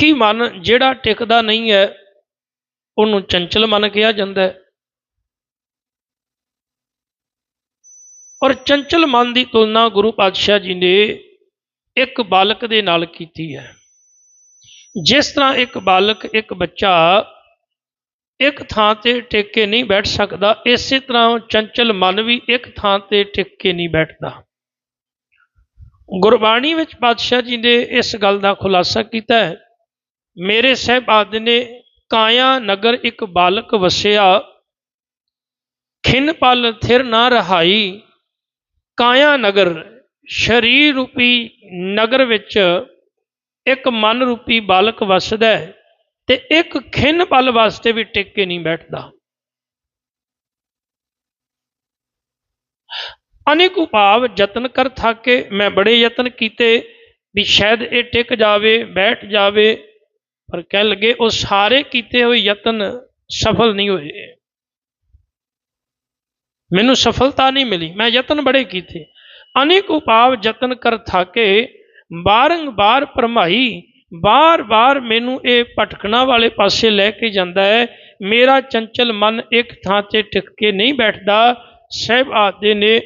ਮਨੁੱਖੀ ਮਨ ਜਿਹੜਾ ਟਿਕਦਾ ਨਹੀਂ ਹੈ, ਉਹਨੂੰ ਚੰਚਲ ਮਨ ਕਿਹਾ ਜਾਂਦਾ ਹੈ। ਔਰ ਚੰਚਲ ਮਨ ਦੀ ਤੁਲਨਾ ਗੁਰੂ ਪਾਤਸ਼ਾਹ ਜੀ ਨੇ ਇੱਕ ਬਾਲਕ ਦੇ ਨਾਲ ਕੀਤੀ ਹੈ। ਜਿਸ ਤਰ੍ਹਾਂ ਇੱਕ ਬਾਲਕ, ਇੱਕ ਬੱਚਾ ਇੱਕ ਥਾਂ ਤੇ ਟਿਕ ਕੇ ਨਹੀਂ ਬੈਠ ਸਕਦਾ, ਇਸੇ ਤਰ੍ਹਾਂ ਚੰਚਲ ਮਨ ਵੀ ਇੱਕ ਥਾਂ ਤੇ ਟਿਕ ਕੇ ਨਹੀਂ ਬੈਠਦਾ। ਗੁਰਬਾਣੀ ਵਿੱਚ ਪਾਤਸ਼ਾਹ ਜੀ ਨੇ ਇਸ ਗੱਲ ਦਾ ਖੁਲਾਸਾ ਕੀਤਾ ਹੈ ਮੇਰੇ ਸਹਿਬਾਦ ਨੇ ਕਾਇਆ ਨਗਰ ਇੱਕ ਬਾਲਕ ਵਸਿਆ। ਖਿੰਨ ਪਲ ਥਿਰ ਨਾ ਰਹਾਈ। ਕਾਇਆ ਨਗਰ ਸ਼ਰੀਰ ਰੂਪੀ ਨਗਰ ਵਿੱਚ ਇੱਕ ਮਨ ਰੂਪੀ ਬਾਲਕ ਵਸਦਾ ਹੈ ਤੇ ਇੱਕ ਖਿੰਨ ਪਲ ਵਾਸਤੇ ਵੀ ਟਿਕ ਕੇ ਨਹੀਂ ਬੈਠਦਾ। ਅਨੇਕ ਉਪਾਵ ਯਤਨ ਕਰ ਥਾਕੇ, ਮੈਂ ਬੜੇ ਯਤਨ ਕੀਤੇ ਵੀ ਸ਼ਾਇਦ ਇਹ ਟਿਕ ਜਾਵੇ, ਬੈਠ ਜਾਵੇ। ਪਰ ਕਹਿ ਲੱਗੇ, ਉਹ ਸਾਰੇ ਕੀਤੇ ਹੋਏ ਯਤਨ ਸਫਲ ਨਹੀਂ ਹੋਏ। ਮੈਨੂੰ ਸਫਲਤਾ ਨਹੀਂ ਮਿਲੀ। ਮੈਂ ਯਤਨ ਬੜੇ ਕੀਤੇ। ਅਨੇਕ ਉਪਾਅ ਯਤਨ ਕਰ ਥਾਕੇ ਬਾਰੰਬਾਰ ਭਰਮਾਈ ਬਾਰ-ਬਾਰ ਮੈਨੂੰ ਇਹ ਭਟਕਣਾ ਵਾਲੇ ਪਾਸੇ ਲੈ ਕੇ ਜਾਂਦਾ ਹੈ। ਮੇਰਾ ਚੰਚਲ ਮਨ ਇੱਕ ਥਾਂ ਤੇ ਟਿਕ ਕੇ ਨਹੀਂ ਬੈਠਦਾ। ਸਹਿਬ ਆਦੇ ਨੇ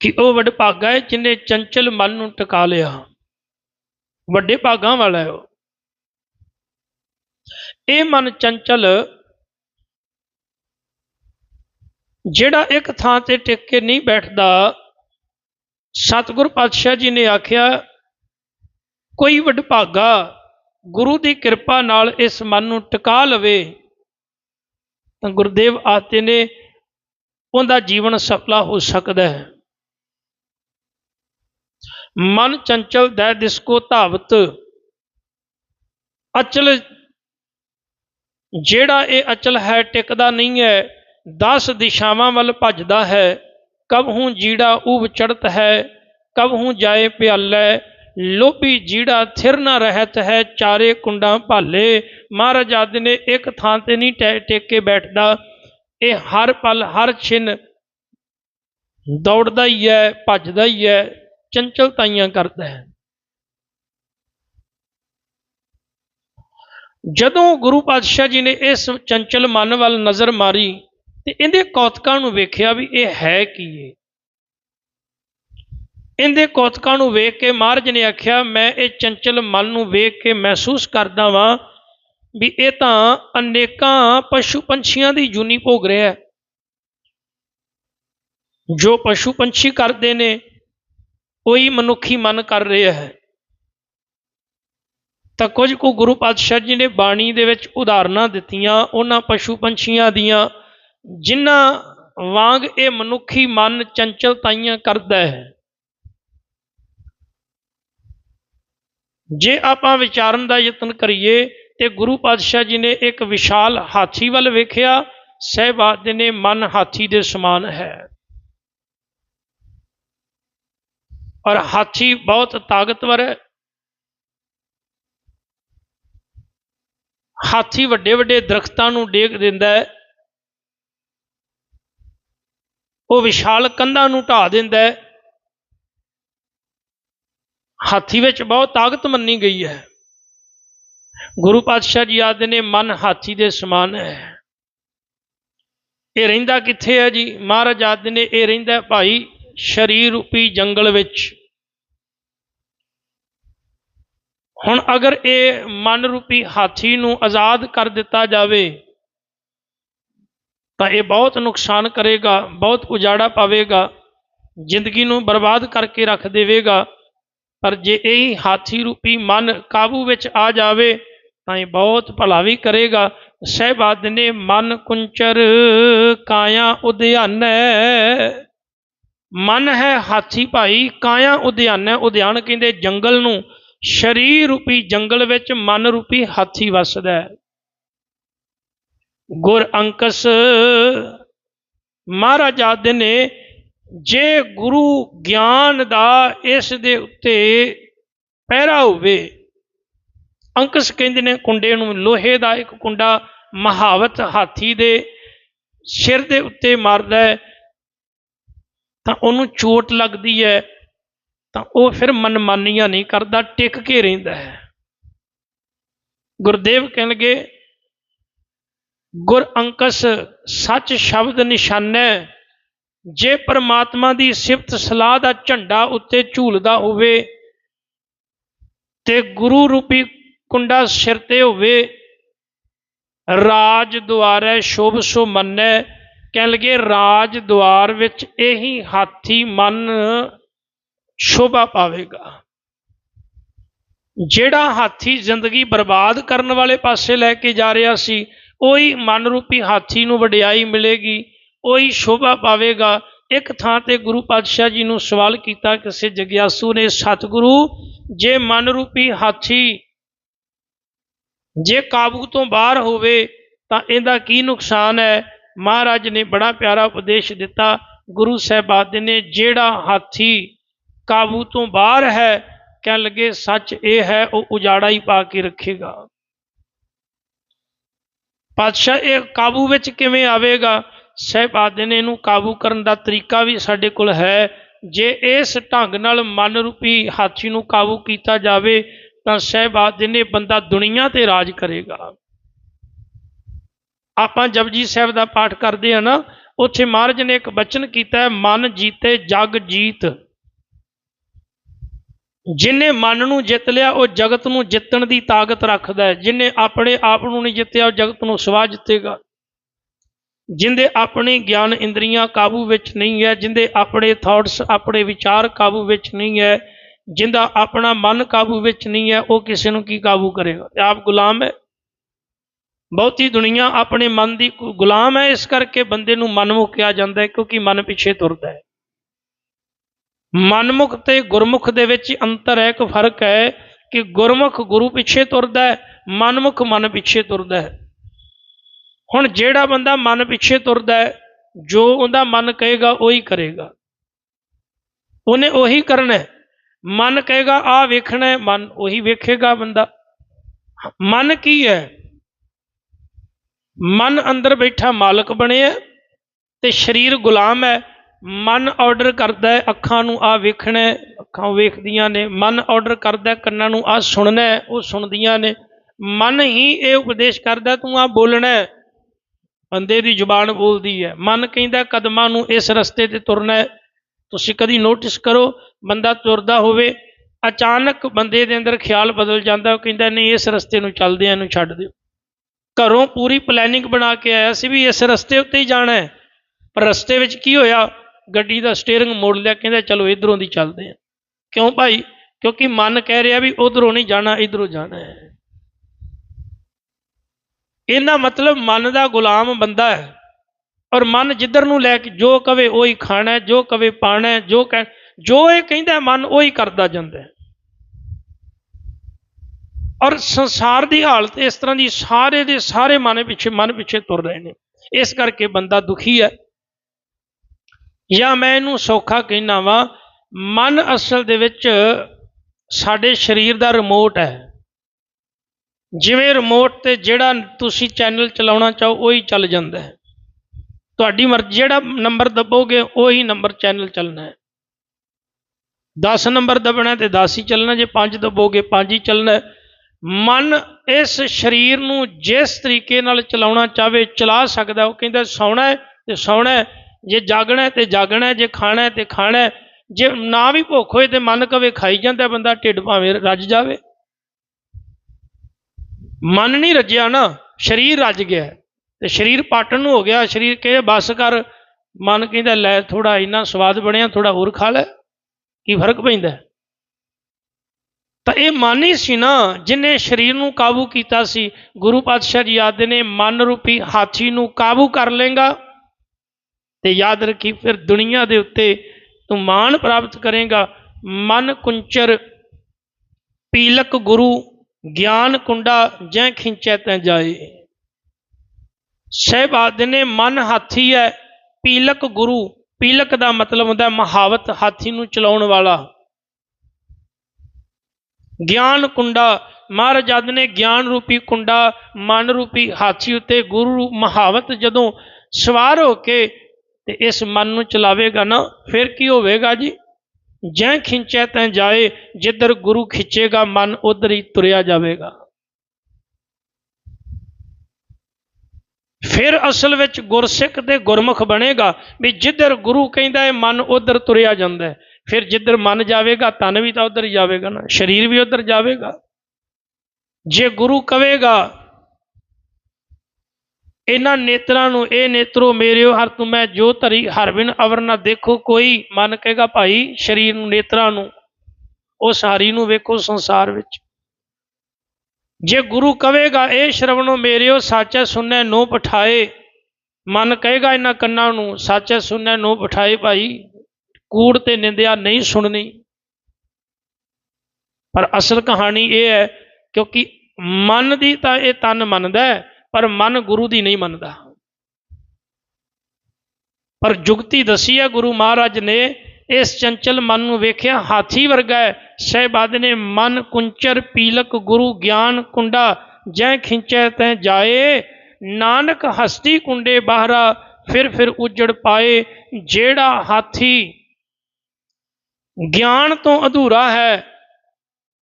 ਕਿ ਉਹ ਵਡਭਾਗਾ ਹੈ ਜਿਨੇ ਚੰਚਲ ਮਨ ਨੂੰ ਟਿਕਾ ਲਿਆ। ਵੱਡੇ ਭਾਗਾਂ ਵਾਲਾ ਹੈ ਉਹ। ਇਹ ਮਨ ਚੰਚਲ ਜਿਹੜਾ ਇੱਕ ਥਾਂ ਤੇ ਟਿਕ ਕੇ ਨਹੀਂ ਬੈਠਦਾ, ਸਤਿਗੁਰ ਪਾਤਸ਼ਾਹ ਜੀ ਨੇ ਆਖਿਆ, ਕੋਈ ਵਡਭਾਗਾ ਗੁਰੂ ਦੀ ਕਿਰਪਾ ਨਾਲ ਇਸ ਮਨ ਨੂੰ ਟਿਕਾ ਲਵੇ, ਤਾਂ ਗੁਰਦੇਵ ਆਤੇ ਨੇ ਉਹਦਾ ਜੀਵਨ ਸਫਲਾ ਹੋ ਸਕਦਾ ਹੈ। ਮਨ ਚੰਚਲ ਦੈ ਦਿਸਕੋ ਧਾਵਤ। ਅਚਲ ਜਿਹੜਾ ਇਹ ਅਚਲ ਹੈ, ਟਿਕਦਾ ਨਹੀਂ ਹੈ। ਦਸ ਦਿਸ਼ਾਵਾਂ ਵੱਲ ਭੱਜਦਾ ਹੈ। ਕਬ ਹੂੰ ਜੀੜਾ ਉਬ ਚੜਤ ਹੈ, ਕਬ ਹੂੰ ਜਾਏ ਪਿਆਲੇ ਲੋਭੀ ਜੀੜਾ ਥਿਰ ਨਾ ਰਹਿਤ ਹੈ, ਚਾਰੇ ਕੁੰਡਾਂ ਭਾਲੇ। ਮਹਾਰਾਜ ਆਦਿ ਨੇ ਇੱਕ ਥਾਂ ਤੇ ਨਹੀਂ ਟੇਕ ਕੇ ਬੈਠਦਾ। ਇਹ ਹਰ ਪਲ, ਹਰ ਛਿਨ ਦੌੜਦਾ ਹੀ ਹੈ, ਭੱਜਦਾ ਹੀ ਹੈ। ਚੰਚਲਤਾਈਆਂ ਕਰਦਾ ਹੈ। ਜਦੋਂ ਗੁਰੂ ਪਾਤਸ਼ਾਹ ਜੀ ਨੇ ਇਸ ਚੰਚਲ ਮਨ ਵੱਲ ਨਜ਼ਰ ਮਾਰੀ ਤੇ ਇਹਦੇ ਕੌਤਕਾਂ ਨੂੰ ਵੇਖਿਆ ਵੀ ਇਹ ਹੈ ਕੀ ਹੈ ਇਹਦੇ ਕੌਤਕਾਂ ਨੂੰ ਵੇਖ ਕੇ ਮਹਾਰਾਜ ਨੇ ਆਖਿਆ, ਮੈਂ ਇਹ ਚੰਚਲ ਮਨ ਨੂੰ ਵੇਖ ਕੇ ਮਹਿਸੂਸ ਕਰਦਾ ਵਾਂ ਵੀ ਇਹ ਤਾਂ ਅਨੇਕਾਂ ਪਸ਼ੂ ਪੰਛੀਆਂ ਦੀ ਜੂਨੀ ਭੋਗ ਰਿਹਾ ਹੈ। ਜੋ ਪਸ਼ੂ ਪੰਛੀ ਕਰਦੇ ਨੇ ਕੋਈ ਮਨੁੱਖੀ ਮਨ ਕਰ ਰਿਹਾ ਹੈ। ਤਾਂ ਕੁਝ ਕੁ ਗੁਰੂ ਪਾਤਸ਼ਾਹ ਜੀ ਨੇ ਬਾਣੀ ਦੇ ਵਿੱਚ ਉਦਾਹਰਨਾਂ ਦਿੱਤੀਆਂ, ਉਹਨਾਂ ਪਸ਼ੂ ਪੰਛੀਆਂ ਦੀਆਂ, ਜਿਨ੍ਹਾਂ ਵਾਂਗ ਇਹ ਮਨੁੱਖੀ ਮਨ ਚੰਚਲਤਾਈਆਂ ਕਰਦਾ ਹੈ। ਜੇ ਆਪਾਂ ਵਿਚਾਰਨ ਦਾ ਯਤਨ ਕਰੀਏ, ਤੇ ਗੁਰੂ ਪਾਤਸ਼ਾਹ ਜੀ ਨੇ ਇੱਕ ਵਿਸ਼ਾਲ ਹਾਥੀ ਵੱਲ ਵੇਖਿਆ, ਸਹਿਬਾਦ ਨੇ ਮਨ ਹਾਥੀ ਦੇ ਸਮਾਨ ਹੈ। ਔਰ ਹਾਥੀ ਬਹੁਤ ਤਾਕਤਵਰ ਹੈ। ਹਾਥੀ ਵੱਡੇ ਵੱਡੇ ਦਰਖਤਾਂ ਨੂੰ ਡੇਗ ਦਿੰਦਾ ਹੈ। ਉਹ ਵਿਸ਼ਾਲ ਕੰਧਾਂ ਨੂੰ ਢਾ ਦਿੰਦਾ ਹੈ। ਹਾਥੀ ਵਿੱਚ ਬਹੁਤ ਤਾਕਤ ਮੰਨੀ ਗਈ ਹੈ। ਗੁਰੂ ਪਾਤਸ਼ਾਹ ਜੀ ਆਦੇ ਨੇ, ਮਨ ਹਾਥੀ ਦੇ ਸਮਾਨ ਹੈ। ਇਹ ਰਹਿੰਦਾ ਕਿੱਥੇ ਹੈ ਜੀ? ਮਹਾਰਾਜ ਆਦੇ ਨੇ, ਇਹ ਰਹਿੰਦਾ ਭਾਈ ਸ਼ਰੀਰ ਰੂਪੀ ਜੰਗਲ ਵਿੱਚ। ਹੁਣ ਅਗਰ ਇਹ ਮਨ ਰੂਪੀ ਹਾਥੀ ਨੂੰ ਆਜ਼ਾਦ ਕਰ ਦਿੱਤਾ ਜਾਵੇ, ਤਾਂ ਇਹ ਬਹੁਤ ਨੁਕਸਾਨ ਕਰੇਗਾ, ਬਹੁਤ ਉਜਾੜਾ ਪਾਵੇਗਾ, ਜ਼ਿੰਦਗੀ ਨੂੰ ਬਰਬਾਦ ਕਰਕੇ ਰੱਖ ਦੇਵੇਗਾ। ਪਰ ਜੇ ਇਹ ਹਾਥੀ ਰੂਪੀ ਮਨ ਕਾਬੂ ਵਿੱਚ ਆ ਜਾਵੇ, ਤਾਂ ਇਹ ਬਹੁਤ ਭਲਾ ਵੀ ਕਰੇਗਾ। ਸਹਿਬਾਦ ਨੇ ਮਨ ਕੁੰਚਰ ਕਾਇਆ ਉਦਿਆਨੈ। ਮਨ ਹੈ ਹਾਥੀ ਭਾਈ, ਕਾਇਆ ਉਦਿਆਨ ਹੈ ਉਦਿਆਨ ਕਹਿੰਦੇ ਜੰਗਲ ਨੂੰ, ਸ਼ਰੀਰ ਰੂਪੀ ਜੰਗਲ ਵਿੱਚ ਮਨ ਰੂਪੀ ਹਾਥੀ ਵੱਸਦਾ ਹੈ। ਗੁਰ ਅੰਕਸ, ਮਹਾਰਾਜ ਆਦੇ ਨੇ ਜੇ ਗੁਰੂ ਗਿਆਨ ਦਾ ਇਸ ਦੇ ਉੱਤੇ ਪਹਿਰਾ ਹੋਵੇ, ਅੰਕਸ ਕਹਿੰਦੇ ਨੇ ਕੁੰਡੇ ਨੂੰ ਲੋਹੇ ਦਾ ਇੱਕ ਕੁੰਡਾ ਮਹਾਵਤ ਹਾਥੀ ਦੇ ਸਿਰ ਦੇ ਉੱਤੇ ਮਾਰਦਾ ਹੈ। ਤਾਂ ਉਹਨੂੰ ਚੋਟ ਲੱਗਦੀ ਹੈ, ਤਾਂ ਉਹ ਫਿਰ ਮਨਮਾਨੀਆਂ ਨਹੀਂ ਕਰਦਾ, ਟਿਕ ਕੇ ਰਹਿੰਦਾ ਹੈ। ਗੁਰਦੇਵ ਕਹਿਣਗੇ, ਗੁਰ ਅੰਕਸ, ਸੱਚ ਸ਼ਬਦ ਨਿਸ਼ਾਨੈ ਜੇ ਪਰਮਾਤਮਾ ਦੀ ਸਿਫਤ ਸਲਾਹ ਦਾ ਝੰਡਾ ਉੱਤੇ ਝੂਲਦਾ ਹੋਵੇ ਤੇ ਗੁਰੂ ਰੂਪੀ ਕੁੰਡਾ ਸਿਰ ਤੇ ਹੋਵੇ, ਰਾਜ ਦੁਆਰੈ ਸ਼ੋਭ ਸੋ ਮੰਨੈ। ਕਹਿਣ ਲੱਗੇ, ਰਾਜ ਦੁਆਰ ਵਿੱਚ ਇਹੀ ਹਾਥੀ ਮਨ ਸ਼ੋਭਾ ਪਾਵੇਗਾ। ਜਿਹੜਾ ਹਾਥੀ ਜ਼ਿੰਦਗੀ ਬਰਬਾਦ ਕਰਨ ਵਾਲੇ ਪਾਸੇ ਲੈ ਕੇ ਜਾ ਰਿਹਾ ਸੀ, ਉਹੀ ਮਨ ਰੂਪੀ ਹਾਥੀ ਨੂੰ ਵਡਿਆਈ ਮਿਲੇਗੀ, ਉਹੀ ਸ਼ੋਭਾ ਪਾਵੇਗਾ। ਇੱਕ ਥਾਂ ਤੇ ਗੁਰੂ ਪਾਤਸ਼ਾਹ ਜੀ ਨੂੰ ਸਵਾਲ ਕੀਤਾ, ਕਿਸੇ ਜਗਿਆਸੂ ਨੇ, ਸਤਿਗੁਰੂ, ਜੇ ਮਨ ਰੂਪੀ ਹਾਥੀ ਜੇ ਕਾਬੂ ਤੋਂ ਬਾਹਰ ਹੋਵੇ, ਤਾਂ ਇਹਦਾ ਕੀ ਨੁਕਸਾਨ ਹੈ? ਮਹਾਰਾਜ ਨੇ ਬੜਾ ਪਿਆਰਾ ਉਪਦੇਸ਼ ਦਿੱਤਾ, ਗੁਰੂ ਸਾਹਿਬਾਨ ਨੇ ਜਿਹੜਾ ਹਾਥੀ ਕਾਬੂ ਤੋਂ ਬਾਹਰ ਹੈ, ਕਹਿਣ ਲੱਗੇ, ਸੱਚ ਇਹ ਹੈ, ਉਹ ਉਜਾੜਾ ਹੀ ਪਾ ਕੇ ਰੱਖੇਗਾ। ਪਾਤਸ਼ਾਹ, ਇਹ ਕਾਬੂ ਵਿੱਚ ਕਿਵੇਂ ਆਵੇਗਾ? ਸਾਹਿਬਾਨ ਨੇ ਇਹਨੂੰ ਕਾਬੂ ਕਰਨ ਦਾ ਤਰੀਕਾ ਵੀ ਸਾਡੇ ਕੋਲ ਹੈ। ਜੇ ਇਸ ਢੰਗ ਨਾਲ ਮਨ ਰੂਪੀ ਹਾਥੀ ਨੂੰ ਕਾਬੂ ਕੀਤਾ ਜਾਵੇ, ਤਾਂ ਸਾਹਿਬਾਨ ਨੇ ਬੰਦਾ ਦੁਨੀਆ ਤੇ ਰਾਜ ਕਰੇਗਾ। ਆਪਾਂ ਜਪਜੀ ਸਾਹਿਬ ਦਾ ਪਾਠ ਕਰਦੇ ਆ ਨਾ, ਉੱਥੇ ਮਹਾਰਾਜ ਨੇ ਇੱਕ ਬਚਨ ਕੀਤਾ ਮਨ ਜੀਤੇ ਜਗ ਜੀਤ। ਜਿਨੇ ਮਨ ਨੂੰ ਜਿੱਤ ਲਿਆ, ਉਹ ਜਗਤ ਨੂੰ ਜਿੱਤਣ ਦੀ ਤਾਕਤ ਰੱਖਦਾ ਹੈ। ਜਿਨੇ ਆਪਣੇ ਆਪ ਨੂੰ ਨਹੀਂ ਜਿੱਤਿਆ, ਉਹ ਜਗਤ ਨੂੰ ਸਵਾ ਜਿੱਤੇਗਾ। ਜਿੰਦੇ ਆਪਣੇ ਗਿਆਨ ਇੰਦਰੀਆਂ ਕਾਬੂ ਵਿੱਚ ਨਹੀਂ ਹੈ, ਜਿੰਦੇ ਆਪਣੇ ਥਾਟਸ ਆਪਣੇ ਵਿਚਾਰ ਕਾਬੂ ਵਿੱਚ ਨਹੀਂ ਹੈ, ਜਿੰਦਾ ਆਪਣਾ ਮਨ ਕਾਬੂ ਵਿੱਚ ਨਹੀਂ ਹੈ, ਉਹ ਕਿਸੇ ਨੂੰ ਕੀ ਕਾਬੂ ਕਰੇਗਾ? ਆਪ ਗੁਲਾਮ ਹੈ। ਬਹੁਤੀ ਦੁਨੀਆ ਆਪਣੇ ਮਨ ਦੀ ਗੁਲਾਮ ਹੈ, ਇਸ ਕਰਕੇ ਬੰਦੇ ਨੂੰ ਮਨਮੁਖ ਕਿਹਾ ਜਾਂਦਾ ਹੈ, ਕਿਉਂਕਿ ਮਨ ਪਿੱਛੇ ਤੁਰਦਾ ਹੈ। ਮਨਮੁਖ ਤੇ ਗੁਰਮੁਖ ਦੇ ਵਿੱਚ ਅੰਤਰ ਹੈ, ਇੱਕ ਫ਼ਰਕ ਹੈ ਕਿ ਗੁਰਮੁਖ ਗੁਰੂ ਪਿੱਛੇ ਤੁਰਦਾ ਹੈ, ਮਨਮੁਖ ਮਨ ਪਿੱਛੇ ਤੁਰਦਾ ਹੈ। ਹੁਣ ਜਿਹੜਾ ਬੰਦਾ ਮਨ ਪਿੱਛੇ ਤੁਰਦਾ ਹੈ, ਜੋ ਉਹਦਾ ਮਨ ਕਹੇਗਾ, ਉਹੀ ਕਰੇਗਾ। ਉਹਨੇ ਉਹੀ ਕਰਨਾ ਹੈ। ਮਨ ਕਹੇਗਾ ਆ ਵੇਖਣਾ ਹੈ, ਮਨ ਉਹੀ ਵੇਖੇਗਾ ਬੰਦਾ। ਮਨ ਕੀ ਹੈ? ਮਨ ਅੰਦਰ ਬੈਠਾ ਮਾਲਕ ਬਣਿਆ ਤੇ ਸਰੀਰ ਗੁਲਾਮ ਹੈ। ਮਨ ਆਰਡਰ ਕਰਦਾ ਹੈ ਅੱਖਾਂ ਨੂੰ ਆ ਵੇਖਣਾ ਹੈ, ਅੱਖਾਂ ਵੇਖਦੀਆਂ ਨੇ। ਮਨ ਆਰਡਰ ਕਰਦਾ ਕੰਨਾਂ ਨੂੰ ਆ ਸੁਣਨਾ ਉਹ ਸੁਣਦੀਆਂ ਨੇ। ਮਨ ਹੀ ਇਹ ਉਪਦੇਸ਼ ਕਰਦਾ ਤੂੰ ਆ ਬੋਲਣਾ ਬੰਦੇ ਦੀ ਜ਼ੁਬਾਨ ਬੋਲਦੀ ਹੈ। ਮਨ ਕਹਿੰਦਾ ਕਦਮਾਂ ਨੂੰ ਇਸ ਰਸਤੇ ਤੇ ਤੁਰਨਾ ਤੁਸੀਂ ਕਦੀ ਨੋਟਿਸ ਕਰੋ ਬੰਦਾ ਤੁਰਦਾ ਹੋਵੇ ਅਚਾਨਕ ਬੰਦੇ ਦੇ ਅੰਦਰ ਖਿਆਲ ਬਦਲ ਜਾਂਦਾ ਉਹ ਕਹਿੰਦਾ ਨਹੀਂ ਇਸ ਰਸਤੇ ਨੂੰ ਚੱਲਦੇ ਆ ਇਹਨੂੰ ਛੱਡ ਦਿਓ। ਘਰੋਂ ਪੂਰੀ ਪਲੈਨਿੰਗ ਬਣਾ ਕੇ ਆਇਆ ਸੀ ਵੀ ਇਸ ਰਸਤੇ ਉੱਤੇ ਹੀ ਜਾਣਾ ਹੈ। ਪਰ ਰਸਤੇ ਵਿੱਚ ਕੀ ਹੋਇਆ? ਗੱਡੀ ਦਾ ਸਟੀਅਰਿੰਗ ਮੋੜ ਲਿਆ, ਕਹਿੰਦਾ ਚਲੋ ਇਧਰੋਂ ਦੀ ਚੱਲਦੇ ਆ ਕਿਉਂ ਭਾਈ? ਕਿਉਂਕਿ ਮਨ ਕਹਿ ਰਿਹਾ ਵੀ ਉਧਰੋਂ ਨਹੀਂ ਜਾਣਾ, ਇਧਰੋਂ ਜਾਣਾ ਹੈ। ਇਹਨਾਂ ਮਤਲਬ ਮਨ ਦਾ ਗੁਲਾਮ ਬੰਦਾ ਹੈ। ਔਰ ਮਨ ਜਿੱਧਰ ਨੂੰ ਲੈ ਕੇ ਜੋ ਕਵੇ ਉਹੀ ਖਾਣਾ ਜੋ ਕਵੇ ਪਾਣਾ ਜੋ ਕਹਿ ਜੋ ਇਹ ਕਹਿੰਦਾ ਮਨ ਉਹੀ ਕਰਦਾ ਜਾਂਦਾ ਔਰ ਸੰਸਾਰ ਦੀ ਹਾਲਤ ਇਸ ਤਰ੍ਹਾਂ ਦੀ ਸਾਰੇ ਦੇ ਸਾਰੇ ਮਨ ਪਿੱਛੇ ਮਨ ਪਿੱਛੇ ਤੁਰ ਰਹੇ ਨੇ। ਇਸ ਕਰਕੇ ਬੰਦਾ ਦੁਖੀ ਹੈ। ਜਾਂ ਮੈਂ ਇਹਨੂੰ ਸੌਖਾ ਕਹਿਣਾ ਵਾਂ, ਮਨ ਅਸਲ ਦੇ ਵਿੱਚ ਸਾਡੇ ਸਰੀਰ ਦਾ ਰਿਮੋਟ ਹੈ। ਜਿਵੇਂ ਰਿਮੋਟ ਤੇ ਜਿਹੜਾ ਤੁਸੀਂ ਚੈਨਲ ਚਲਾਉਣਾ ਚਾਹੋ, ਉਹੀ ਚੱਲ ਜਾਂਦਾ ਹੈ। ਤੁਹਾਡੀ ਮਰਜ਼ੀ, ਜਿਹੜਾ ਨੰਬਰ ਦਬੋਗੇ, ਉਹੀ ਨੰਬਰ ਚੈਨਲ ਚੱਲਣਾ ਹੈ। 10 ਨੰਬਰ ਦਬਣਾ ਤੇ 10 ਹੀ ਚੱਲਣਾ ਜੇ 5 ਦਬੋਗੇ 5 ਹੀ ਚੱਲਣਾ ਹੈ। ਮਨ ਇਸ ਸਰੀਰ ਨੂੰ ਜਿਸ ਤਰੀਕੇ ਨਾਲ ਚਲਾਉਣਾ ਚਾਹਵੇ, ਚਲਾ ਸਕਦਾ ਉਹ ਕਹਿੰਦਾ, ਸੌਣਾ ਹੈ ਤੇ ਸੌਣਾ ਹੈ। ਜੇ ਜਾਗਣਾ ਹੈ ਤੇ ਜਾਗਣਾ ਹੈ, ਜੇ ਖਾਣਾ ਹੈ ਤੇ ਖਾਣਾ ਹੈ। ਜੇ ਨਾ ਵੀ ਭੁੱਖ ਹੋਏ ਤੇ ਮਨ ਕਵੇ ਖਾਈ ਜਾਂਦਾ, ਬੰਦਾ ਢਿੱਡ ਭਾਵੇਂ ਰੱਜ ਜਾਵੇ। ਮਨ ਨਹੀਂ ਰੱਜਿਆ ਨਾ, ਸਰੀਰ ਰੱਜ ਗਿਆ ਹੈ। ਤੇ ਸਰੀਰ ਪਾਟਣ ਨੂੰ ਹੋ ਗਿਆ, ਸਰੀਰ ਕਹੇ, ਬਸ ਕਰ। ਮਨ ਕਹਿੰਦਾ, ਲੈ ਥੋੜਾ ਇੰਨਾ ਸਵਾਦ ਬਣਿਆ ਥੋੜਾ ਹੋਰ ਖਾ ਲੈ। ਕੀ ਫ਼ਰਕ ਪੈਂਦਾ ਤਾਂ ਇਹ ਮਨ ਹੀ ਸੀ ਨਾ ਜਿਨੇ ਸਰੀਰ ਨੂੰ ਕਾਬੂ ਕੀਤਾ ਸੀ। ਗੁਰੂ ਪਾਤਸ਼ਾਹ ਜੀ ਆਦੇ ਨੇ, ਮਨ ਰੂਪੀ ਹਾਥੀ ਨੂੰ ਕਾਬੂ ਕਰ ਲੇਗਾ ਤੇ ਯਾਦ ਰੱਖੀ, ਫਿਰ ਦੁਨੀਆ ਦੇ ਉੱਤੇ ਤੂੰ ਮਾਣ ਪ੍ਰਾਪਤ ਕਰੇਗਾ। ਮਨ ਕੁੰਚਰ, ਪੀਲਕ ਗੁਰੂ, ਗਿਆਨ ਕੁੰਡਾ ਜੈ ਖਿੰਚੈ ਤੈ ਜਾਏ। ਸਹਿਬਾਦ ਨੇ, ਮਨ ਹਾਥੀ ਹੈ ਪੀਲਕ ਗੁਰੂ, ਪੀਲਕ ਦਾ ਮਤਲਬ ਹੁੰਦਾ ਮਹਾਵਤ, ਹਾਥੀ ਨੂੰ ਚਲਾਉਣ ਵਾਲਾ। ਗਿਆਨ ਕੁੰਡਾ, ਮਹਾਰਾਜ ਆਦ ਨੇ ਗਿਆਨ ਰੂਪੀ ਕੁੰਡਾ, ਮਨ ਰੂਪੀ ਹਾਥੀ ਉੱਤੇ ਗੁਰੂ ਮਹਾਵਤ ਜਦੋਂ ਸਵਾਰ ਹੋ ਕੇ ਤੇ ਇਸ ਮਨ ਨੂੰ ਚਲਾਵੇਗਾ ਨਾ, ਫਿਰ ਕੀ ਹੋਵੇਗਾ ਜੀ? ਜੈ ਖਿੰਚੈ ਤੈ ਜਾਏ, ਜਿੱਧਰ ਗੁਰੂ ਖਿੱਚੇਗਾ, ਮਨ ਉਧਰ ਹੀ ਤੁਰਿਆ ਜਾਵੇਗਾ। ਫਿਰ ਅਸਲ ਵਿੱਚ ਗੁਰਸਿੱਖ ਤੇ ਗੁਰਮੁਖ ਬਣੇਗਾ, ਵੀ ਜਿੱਧਰ ਗੁਰੂ ਕਹਿੰਦਾ ਹੈ, ਮਨ ਉਧਰ ਤੁਰਿਆ ਜਾਂਦਾ ਹੈ। ਫਿਰ ਜਿੱਧਰ ਮਨ ਜਾਵੇਗਾ ਤਨ ਵੀ ਤਾਂ ਉਧਰ ਹੀ ਜਾਵੇਗਾ ਨਾ, ਸਰੀਰ ਵੀ ਉਧਰ ਜਾਵੇਗਾ। ਜੇ ਗੁਰੂ ਕਵੇਗਾ, ਇਹਨਾਂ ਨੇਤਰਾਂ ਨੂੰ, ਇਹ ਨੇਤਰੋ ਮੇਰਿਓ ਹਰ ਤੂੰ ਮੈਂ ਜੋ ਧਰੀ, ਹਰ ਬਿਨ ਅਵਰ ਨਾ ਦੇਖੋ ਕੋਈ। ਮਨ ਕਹੇਗਾ ਭਾਈ, ਸਰੀਰ ਨੂੰ, ਨੇਤਰਾਂ ਨੂੰ ਉਸ ਹਰੀ ਨੂੰ ਵੇਖੋ ਸੰਸਾਰ ਵਿੱਚ। ਜੇ ਗੁਰੂ ਕਵੇਗਾ, ਇਹ ਸ਼ਰਵਣੋ ਮੇਰਿਓ, ਸਾਚੈ ਸੁਨੈ ਨੋ ਪਠਾਏ ਮਨ ਕਹੇਗਾ ਇਹਨਾਂ ਕੰਨਾਂ ਨੂੰ, ਸਾਚੈ ਸੁਣੈ ਨੂੰ ਪਠਾਏ ਭਾਈ। ਕੂੜ ਤੇ ਨਿੰਦਿਆ ਨਹੀਂ ਸੁਣਨੀ। ਪਰ ਅਸਲ ਕਹਾਣੀ ਇਹ ਹੈ, ਕਿਉਂਕਿ ਮਨ ਦੀ ਤਾਂ ਇਹ ਤਨ ਮੰਨਦਾ ਪਰ ਮਨ ਗੁਰੂ ਦੀ ਨਹੀਂ ਮੰਨਦਾ। ਪਰ ਜੁਗਤੀ ਦਸੀ ਹੈ, ਗੁਰੂ ਮਹਾਰਾਜ ਨੇ ਇਸ ਚੰਚਲ ਮਨ ਨੂੰ ਵੇਖਿਆ, ਹਾਥੀ ਵਰਗਾ ਹੈ। ਸਹਿਬਾਦ ਨੇ ਮਨ ਕੁੰਚਰ, ਪੀਲਕ, ਗੁਰੂ ਗਿਆਨ ਕੁੰਡਾ, ਜੈ ਖਿੰਚੈ ਤੈ ਜਾਏ, ਨਾਨਕ ਹਸਤੀ ਕੁੰਡੇ ਬਾਹਰਾ, ਫਿਰ ਫਿਰ ਉਜੜ ਪਾਏ, ਜਿਹੜਾ ਹਾਥੀ ਗਿਆਨ ਤੋਂ ਅਧੂਰਾ ਹੈ।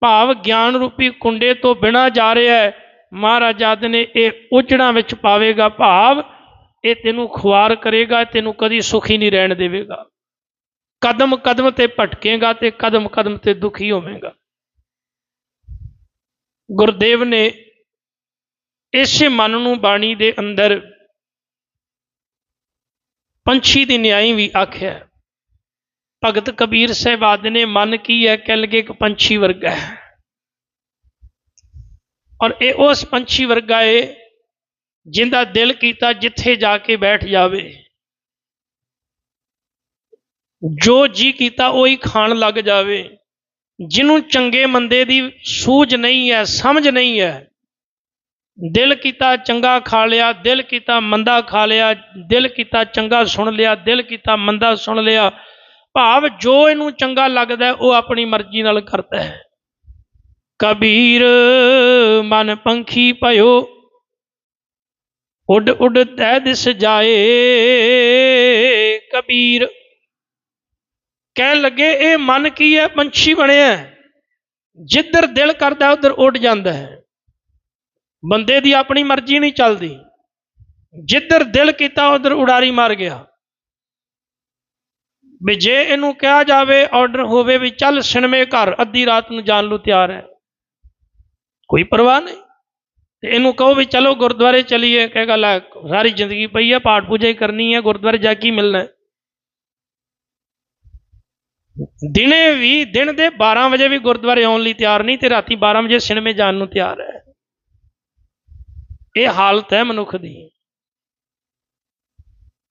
ਭਾਵ ਗਿਆਨ ਰੂਪੀ ਕੁੰਡੇ ਤੋਂ ਬਿਨਾ ਜਾ ਰਿਹਾ ਹੈ। ਮਹਾਰਾਜ ਆਦ ਨੇ ਇਹ ਉਜੜਾਂ ਵਿੱਚ ਪਾਵੇਗਾ। ਭਾਵ ਇਹ ਤੈਨੂੰ ਖੁਆਰ ਕਰੇਗਾ, ਤੈਨੂੰ ਕਦੀ ਸੁਖੀ ਨਹੀਂ ਰਹਿਣ ਦੇਵੇਗਾ। ਕਦਮ ਕਦਮ ਤੇ ਭਟਕੇਗਾ ਤੇ ਕਦਮ ਕਦਮ ਤੇ ਦੁਖੀ ਹੋਵੇਗਾ। ਗੁਰਦੇਵ ਨੇ ਇਸੇ ਮਨ ਨੂੰ ਬਾਣੀ ਦੇ ਅੰਦਰ ਪੰਛੀ ਦੀ ਨਿਆਈ ਵੀ ਆਖਿਆ ਭਗਤ ਕਬੀਰ ਸਾਹਿਬਾਦ ਨੇ ਮਨ ਕੀ ਹੈ, ਕਹਿ ਲਗੇ ਇੱਕ ਪੰਛੀ ਵਰਗਾ ਹੈ। ਔਰ ਇਹ ਉਸ ਪੰਛੀ ਵਰਗਾ ਏ, ਜਿੰਦਾ ਦਿਲ ਕੀਤਾ ਜਿੱਥੇ ਜਾ ਕੇ ਬੈਠ ਜਾਵੇ। ਜੋ ਜੀ ਕੀਤਾ ਉਹੀ ਖਾਣ ਲੱਗ ਜਾਵੇ। ਜਿਹਨੂੰ ਚੰਗੇ ਮੰਦੇ ਦੀ ਸੂਝ ਨਹੀਂ ਹੈ, ਸਮਝ ਨਹੀਂ ਹੈ, ਦਿਲ ਕੀਤਾ ਚੰਗਾ ਖਾ ਲਿਆ, ਦਿਲ ਕੀਤਾ ਮੰਦਾ ਖਾ ਲਿਆ, ਦਿਲ ਕੀਤਾ ਚੰਗਾ ਸੁਣ ਲਿਆ, ਦਿਲ ਕੀਤਾ ਮੰਦਾ ਸੁਣ ਲਿਆ ਭਾਵ ਜੋ ਇਹਨੂੰ ਚੰਗਾ ਲੱਗਦਾ ਉਹ ਆਪਣੀ ਮਰਜ਼ੀ ਨਾਲ ਕਰਦਾ ਹੈ। ਕਬੀਰ, ਮਨ ਪੰਖੀ ਭਇਓ, ਉੱਡ ਉੱਡ ਤੈ ਦਿਸ ਜਾਏ। ਕਬੀਰ, ਕਹਿਣ ਲੱਗੇ, ਇਹ ਮਨ ਕੀ ਹੈ? ਪੰਛੀ ਬਣਿਆ ਜਿੱਧਰ ਦਿਲ ਕਰਦਾ, ਉਧਰ ਉੱਡ ਜਾਂਦਾ ਹੈ। ਬੰਦੇ ਦੀ ਆਪਣੀ ਮਰਜ਼ੀ ਨਹੀਂ ਚੱਲਦੀ। ਜਿੱਧਰ ਦਿਲ ਕੀਤਾ, ਉਧਰ ਉਡਾਰੀ ਮਾਰ ਗਿਆ। ਵੀ ਜੇ ਇਹਨੂੰ ਕਿਹਾ ਜਾਵੇ ਆਰਡਰ ਹੋਵੇ ਵੀ ਚੱਲ ਸਿਨੇਮੇ ਘਰ ਅੱਧੀ ਰਾਤ ਨੂੰ ਜਾਣ ਨੂੰ ਤਿਆਰ ਹੈ। ਕੋਈ ਪਰਵਾਹ ਨਹੀਂ। ਤੇ ਇਹਨੂੰ ਕਹੋ ਵੀ ਚਲੋ ਗੁਰਦੁਆਰੇ ਚਲੀਏ ਕਹੇਗਾ ਲੈ ਸਾਰੀ ਜ਼ਿੰਦਗੀ ਪਈ ਹੈ, ਪਾਠ ਪੂਜਾ ਹੀ ਕਰਨੀ ਹੈ, ਗੁਰਦੁਆਰੇ ਜਾ ਕੇ ਹੀ ਮਿਲਣਾ ਹੈ। ਦਿਨੇ ਵੀ, ਦਿਨ ਦੇ 12 ਵਜੇ ਵੀ ਗੁਰਦੁਆਰੇ ਆਉਣ ਲਈ ਤਿਆਰ ਨਹੀਂ ਤੇ ਰਾਤੀ 12 ਵਜੇ ਸਿਨੇਮੇ ਜਾਣ ਨੂੰ ਤਿਆਰ ਹੈ। ਇਹ ਹਾਲਤ ਹੈ ਮਨੁੱਖ ਦੀ।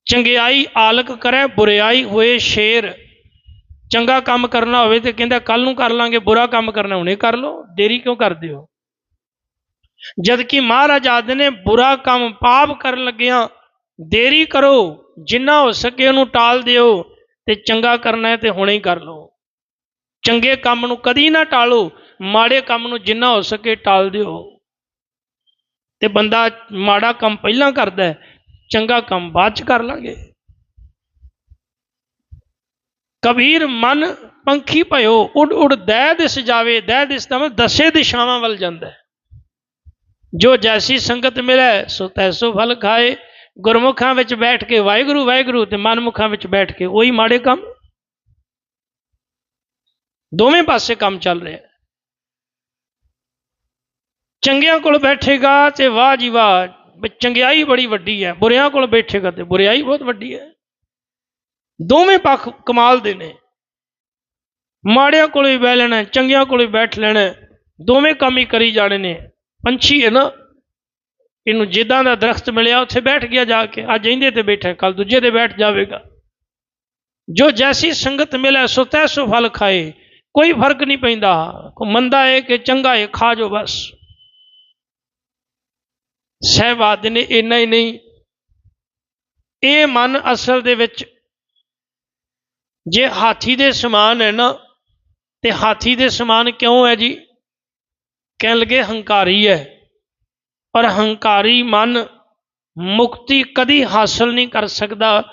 ਚੰਗਿਆਈ ਆਲਕ ਕਰੇ, ਬੁਰਿਆਈ ਹੋਏ ਸ਼ੇਰ। ਚੰਗਾ ਕੰਮ ਕਰਨਾ ਹੋਵੇ ਤੇ ਕਹਿੰਦਾ ਕੱਲ ਨੂੰ ਕਰ ਲਾਂਗੇ, ਬੁਰਾ ਕੰਮ ਕਰਨਾ, ਹੁਣੇ ਕਰ ਲਓ, ਦੇਰੀ ਕਿਉਂ ਕਰਦੇ ਹੋ? ਜਦ ਕਿ ਮਹਾਰਾਜ ਆਦੇ ਨੇ, ਬੁਰਾ ਕੰਮ ਪਾਪ ਕਰਨ ਲੱਗਿਆਂ, ਦੇਰੀ ਕਰੋ, ਜਿੰਨਾ ਹੋ ਸਕੇ ਉਹਨੂੰ ਟਾਲ ਦਿਓ, ਤੇ ਚੰਗਾ ਕਰਨਾ ਹੈ ਤੇ ਹੁਣੇ ਹੀ ਕਰ ਲਓ। ਚੰਗੇ ਕੰਮ ਨੂੰ ਕਦੀ ਨਾ ਟਾਲੋ, ਮਾੜੇ ਕੰਮ ਨੂੰ ਜਿੰਨਾ ਹੋ ਸਕੇ ਟਾਲ ਦਿਓ। ਤੇ ਬੰਦਾ ਮਾੜਾ ਕੰਮ ਪਹਿਲਾਂ ਕਰਦਾ ਹੈ ਚੰਗਾ ਕੰਮ ਬਾਅਦ ਚ ਕਰ ਲਾਂਗੇ ਕਬੀਰ ਮਨ ਪੰਖੀ ਭਇਓ ਉੱਡ ਉੱਡ ਦਹਿ ਦਿਸ ਜਾਵੇ ਦਹਿ ਦਿਸ ਦਾ ਮਤਲਬ ਦਸੇ ਦਿਸ਼ਾਵਾਂ ਵੱਲ ਜਾਂਦਾ ਹੈ ਜੋ ਜੈਸੀ ਸੰਗਤ ਮਿਲੇ ਸੋ ਤੈਸੋ ਫਲ ਖਾਏ ਗੁਰਮੁਖਾਂ ਵਿੱਚ ਬੈਠ ਕੇ ਵਾਹਿਗੁਰੂ ਵਾਹਿਗੁਰੂ ਤੇ ਮਨਮੁਖਾਂ ਵਿੱਚ ਬੈਠ ਕੇ ਉਹੀ ਮਾੜੇ ਕੰਮ ਦੋਵੇਂ ਪਾਸੇ ਕੰਮ ਚੱਲ ਰਿਹਾ ਹੈ। ਚੰਗਿਆਂ ਕੋਲ ਬੈਠੇਗਾ ਤੇ ਵਾਹ ਜੀ ਵਾਹ ਵੀ ਚੰਗਿਆਈ ਬੜੀ ਵੱਡੀ ਹੈ, ਬੁਰਿਆਂ ਕੋਲ ਬੈਠੇਗਾ ਤੇ ਬੁਰਿਆਈ ਬਹੁਤ ਵੱਡੀ ਹੈ। ਦੋਵੇਂ ਪੱਖ ਕਮਾਲ ਦੇ ਨੇ। ਮਾੜਿਆਂ ਕੋਲ ਵੀ ਬਹਿ ਲੈਣਾ, ਚੰਗਿਆਂ ਕੋਲ ਵੀ ਬੈਠ ਲੈਣਾ, ਦੋਵੇਂ ਕੰਮ ਹੀ ਕਰੀ ਜਾਣੇ ਨੇ। ਪੰਛੀ ਹੈ ਨਾ, ਇਹਨੂੰ ਜਿੱਦਾਂ ਦਾ ਦਰਖਤ ਮਿਲਿਆ, ਉੱਥੇ ਬੈਠ ਗਿਆ ਜਾ ਕੇ, ਅੱਜ ਇਹਦੇ ਤੇ ਬੈਠਾ ਕੱਲ ਦੂਜੇ ਤੇ ਬੈਠ ਜਾਵੇਗਾ। ਜੋ ਜੈਸੀ ਸੰਗਤ ਮਿਲੇ ਸੋ ਤੈਸੋ ਫਲ ਖਾਏ, ਕੋਈ ਫ਼ਰਕ ਨਹੀਂ ਪੈਂਦਾ। ਕੋ ਮੰਦਾ ਹੈ ਕਿ ਚੰਗਾ ਹੈ, ਖਾ ਜੋ ਬਸ। ਸਹਿਬਾਦ ਨੇ ਇੰਨਾ ਹੀ ਨਹੀਂ। ਇਹ ਮਨ ਅਸਲ ਦੇ ਵਿੱਚ ਜੇ ਹਾਥੀ ਦੇ ਸਮਾਨ ਹੈ ਨਾ ਤੇ ਹਾਥੀ ਦੇ ਸਮਾਨ ਕਿਉਂ ਹੈ ਜੀ? ਕਹਿਣ ਲੱਗੇ ਹੰਕਾਰੀ ਹੈ। ਪਰ ਹੰਕਾਰੀ ਮਨ ਮੁਕਤੀ ਕਦੀ ਹਾਸਲ ਨਹੀਂ ਕਰ ਸਕਦਾ।